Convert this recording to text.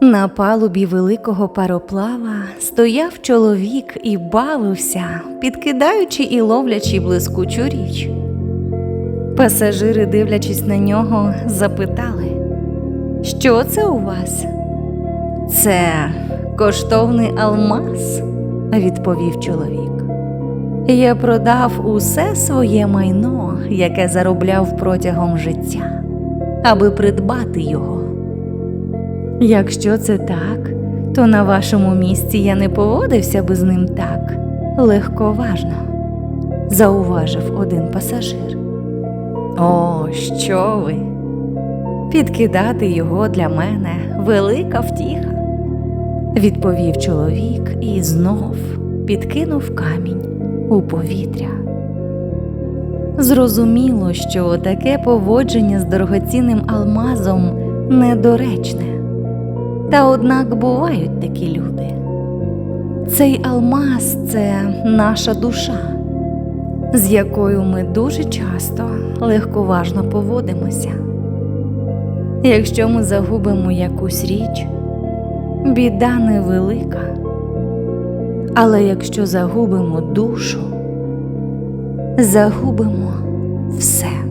На палубі великого пароплава стояв чоловік і бавився, підкидаючи і ловлячи блискучу річ. Пасажири, дивлячись на нього, запитали, що це у вас? Це коштовний алмаз, відповів чоловік. Я продав усе своє майно, яке заробляв протягом життя, аби придбати його. Якщо це так, то на вашому місці я не поводився би з ним так легковажно, зауважив один пасажир. О, що ви? Підкидати його для мене велика втіха, відповів чоловік і знов підкинув камінь у повітря. Зрозуміло, що таке поводження з дорогоцінним алмазом недоречне. Та однак бувають такі люди. Цей алмаз це наша душа, з якою ми дуже часто легковажно поводимося. Якщо ми загубимо якусь річ, біда невелика. Але якщо загубимо душу, загубимо все.